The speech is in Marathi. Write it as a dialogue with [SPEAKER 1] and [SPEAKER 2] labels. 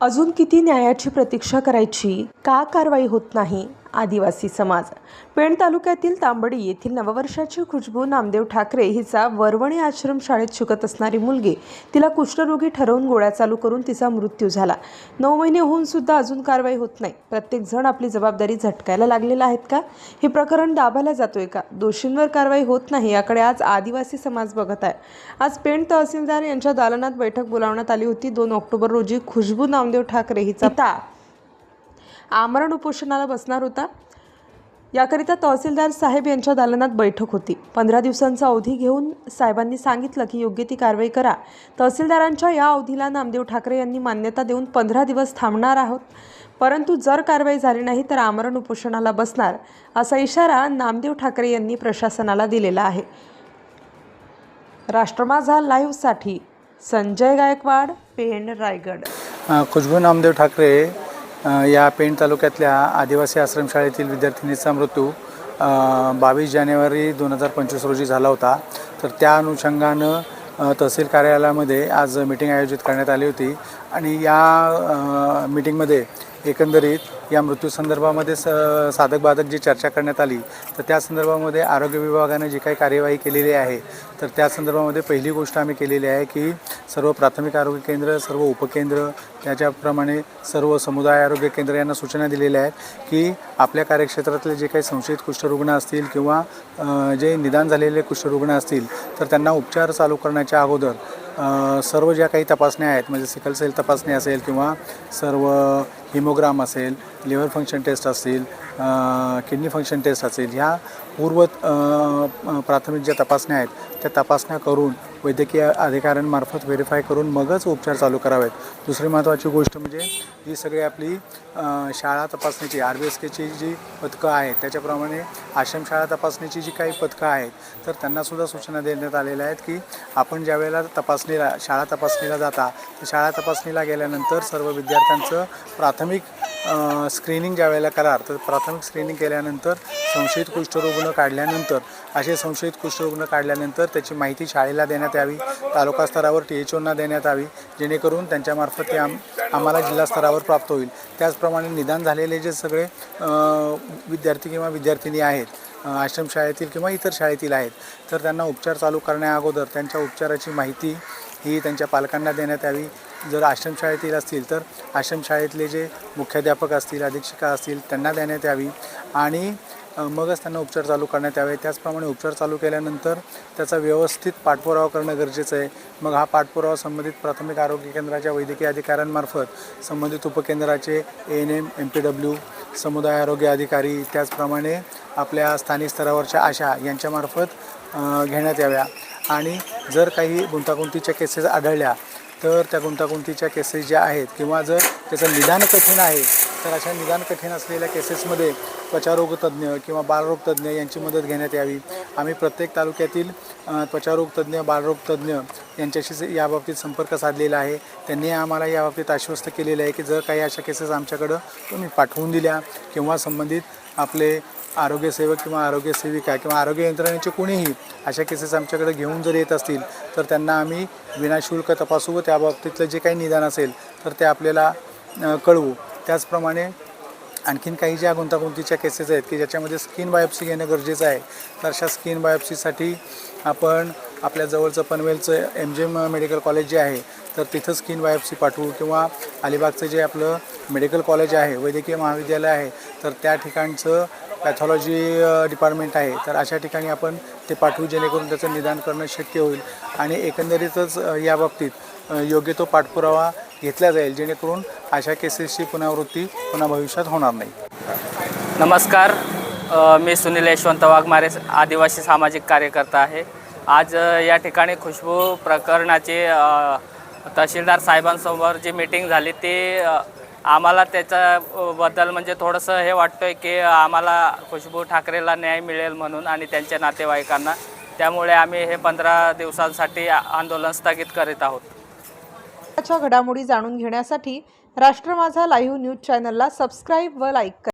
[SPEAKER 1] अजून किती न्यायाची प्रतीक्षा करायची? का कारवाई होत नाही? आदिवासी समाज. पेण तालुक्यातील तांबडी येथील नववर्षाची खुशबू नामदेव ठाकरे हिचा वरवणी आश्रम शाळेत शिकत असणारी मुलगी तिला कुष्ठरोगी ठरवून गोळ्या चालू करून तिचा मृत्यू झाला. नऊ महिने होऊन सुद्धा अजून कारवाई होत नाही. प्रत्येक जण आपली जबाबदारी झटकायला लागलेला आहेत का? हे प्रकरण दाबायला जातोय का? दोषींवर कारवाई होत नाही याकडे आज आदिवासी समाज बघत आहे. आज पेण तहसीलदार यांच्या दालनात बैठक बोलावण्यात आली होती. दोन ऑक्टोबर रोजी खुशबू नामदेव ठाकरे हिचा आमरण उपोषणाला बसणार होता. याकरिता तहसीलदार साहेब यांच्या दालनात बैठक होती. पंधरा दिवसांचा अवधी घेऊन साहेबांनी सांगितलं की योग्य ती कारवाई करा. तहसीलदारांच्या या अवधीला नामदेव ठाकरे यांनी मान्यता देऊन पंधरा दिवस थांबणार आहोत. परंतु जर कारवाई झाली नाही तर आमरण उपोषणाला बसणार असा इशारा नामदेव ठाकरे यांनी प्रशासनाला दिलेला आहे. राष्ट्रमाझा लाईव्हसाठी संजय गायकवाड पेण रायगड.
[SPEAKER 2] खुशबू नामदेव ठाकरे या पेण तालुक्यातल्या आदिवासी आश्रमशाळेतील विद्यार्थिनीचा मृत्यू बावीस जानेवारी दोन हजार पंचवीस रोजी झाला होता. तर त्या अनुषंगानं तहसील कार्यालयामध्ये आज मीटिंग आयोजित करण्यात आली होती. आणि या मीटिंगमध्ये एकंदरीत या मृत्यूसंदर्भामध्ये स साधक बाधक जी चर्चा करण्यात आली तर त्या संदर्भामध्ये आरोग्य विभागाने जी काही कार्यवाही केलेली आहे तर त्या संदर्भामध्ये पहिली गोष्ट आम्ही केलेली आहे की सर्व प्राथमिक आरोग्य केंद्र सर्व उपकेंद्र त्याच्याप्रमाणे सर्व समुदाय आरोग्य केंद्र यांना सूचना दिलेल्या आहेत की आपल्या कार्यक्षेत्रातले जे काही संशयित कुष्ठरुग्ण असतील किंवा जे निदान झालेले कुष्ठरुग्ण असतील तर त्यांना उपचार चालू करण्याच्या अगोदर सर्व ज्या काही तपासण्या आहेत म्हणजे सिकल सेल तपासणी असेल किंवा सर्व हिमोग्राम असेल लिव्हर फंक्शन टेस्ट असतील किडनी फंक्शन टेस्ट असेल ह्या पूर्व प्राथमिक ज्या तपासण्या आहेत त्या तपासण्या करून वैद्यकीय अधिकाऱ्यांमार्फत व्हेरीफाय करून मगच उपचार चालू करावेत. दुसरी महत्त्वाची गोष्ट म्हणजे ही सगळी आपली शाळा तपासणीची आर बी एस केची जी पथकं आहेत त्याच्याप्रमाणे आश्रमशाळा तपासणीची जी काही पथकं आहेत तर त्यांनासुद्धा सूचना देण्यात आलेल्या आहेत की आपण ज्या वेळेला तपासणीला शाळा तपासणीला जाता तर शाळा तपासणीला गेल्यानंतर सर्व विद्यार्थ्यांचं प्राथमिक स्क्रीनिंग ज्या वेळेला करार तर प्राथमिक स्क्रीनिंग केल्यानंतर संशयित कुष्ठरुग्ण काढल्यानंतर असे संशयित कुष्ठरुग्ण काढल्यानंतर त्याची माहिती शाळेला देण्यात यावी. तालुका स्तरावर टी एच ओंना देण्यात यावी. जेणेकरून त्यांच्यामार्फत ते आम आम्हाला जिल्हा स्तरावर प्राप्त होईल. त्याचप्रमाणे निदान झालेले जे सगळे विद्यार्थी किंवा विद्यार्थिनी आहेत आश्रमशाळेतील किंवा इतर शाळेतील आहेत तर त्यांना उपचार चालू करण्या अगोदर त्यांच्या उपचाराची माहिती ही त्यांच्या पालकांना देण्यात यावी. जर आश्रमशाळेतील असतील तर आश्रमशाळेतले जे मुख्याध्यापक असतील अधीक्षिका असतील त्यांना देण्यात यावी. आणि मगच त्यांना उपचार चालू करण्यात यावे. त्याचप्रमाणे उपचार चालू केल्यानंतर त्याचा व्यवस्थित पाठपुरावा करणं गरजेचं आहे. मग हा पाठपुरावा संबंधित प्राथमिक आरोग्य केंद्राच्या वैद्यकीय अधिकाऱ्यांमार्फत संबंधित उपकेंद्राचे A N M M P W समुदाय आरोग्य अधिकारी त्याचप्रमाणे आपल्या स्थानिक स्तरावरच्या आशा यांच्यामार्फत घेण्यात याव्या. आणि जर काही गुंतागुंतीच्या केसेस आढळल्या तर त्या गुंतागुंतीच्या केसेस ज्या आहेत किंवा जर त्याचं निदान कठीण आहे तर अशा निदान कठीण असलेल्या केसेसमध्ये त्वचारोग तज्ज्ञ किंवा बालरोग तज्ज्ञ यांची मदत घेण्यात यावी. आम्ही प्रत्येक तालुक्यातील त्वचारोग तज्ज्ञ बालरोग तज्ज्ञ यांच्याशी याबाबतीत संपर्क साधलेला आहे. त्यांनी आम्हाला याबाबतीत आश्वस्त केलेलं आहे की जर काही अशा केसेस आमच्याकडं तुम्ही पाठवून दिल्या किंवा संबंधित आपले आरोग्यसेवक किंवा आरोग्यसेविका किंवा आरोग्य यंत्रणेचे कोणीही अशा केसेस आमच्याकडे घेऊन जर येत असतील तर त्यांना आम्ही विनाशुल्क तपासू व त्याबाबतीतलं जे काही निदान असेल तर ते आपल्याला कळवू. त्याचप्रमाणे आणखीन काही ज्या गुंतागुंतीच्या केसेस आहेत की ज्याच्यामध्ये स्किन बायोप्सी घेणं गरजेचं आहे तर अशा स्किन बायोप्सीसाठी आपण आपल्या जवळचं पनवेलचं M J M medical college जे आहे तर तिथं स्किन बायोप्सी पाठवू किंवा अलिबागचं जे आपलं मेडिकल कॉलेज आहे वैद्यकीय महाविद्यालय आहे तर त्या ठिकाणचं पॅथॉलॉजी डिपार्टमेंट आहे तर अशा ठिकाणी आपण ते पाठवू जेणेकरून त्याचं निदान करणं शक्य होईल. आणि एकंदरीतच या याबाबतीत योग्य तो पाठपुरावा घेतला जाईल जेणेकरून अशा केसेसची पुनरावृत्ती पुन्हा भविष्यात होणार नाही.
[SPEAKER 3] नमस्कार. मी सुनील यशवंत वाघमारे आदिवासी सामाजिक कार्यकर्ता आहे. आज या ठिकाणी खुशबू प्रकरणाची तहसीलदार साहेबांसमोर जी मीटिंग झाली ते आम्हाला त्याच्याबद्दल म्हणजे थोडंसं हे वाटतं आहे की आम्हाला खुशबू ठाकरेला न्याय मिळेल म्हणून आणि त्यांच्या नातेवाईकांना. त्यामुळे आम्ही हे पंधरा दिवसांसाठी आ- आंदोलन स्थगित करीत आहोत.
[SPEAKER 1] घडामोडी जाणून घेण्यासाठी राष्ट्र माझा लाईव्ह न्यूज चॅनलला सबस्क्राईब व लाईक करा.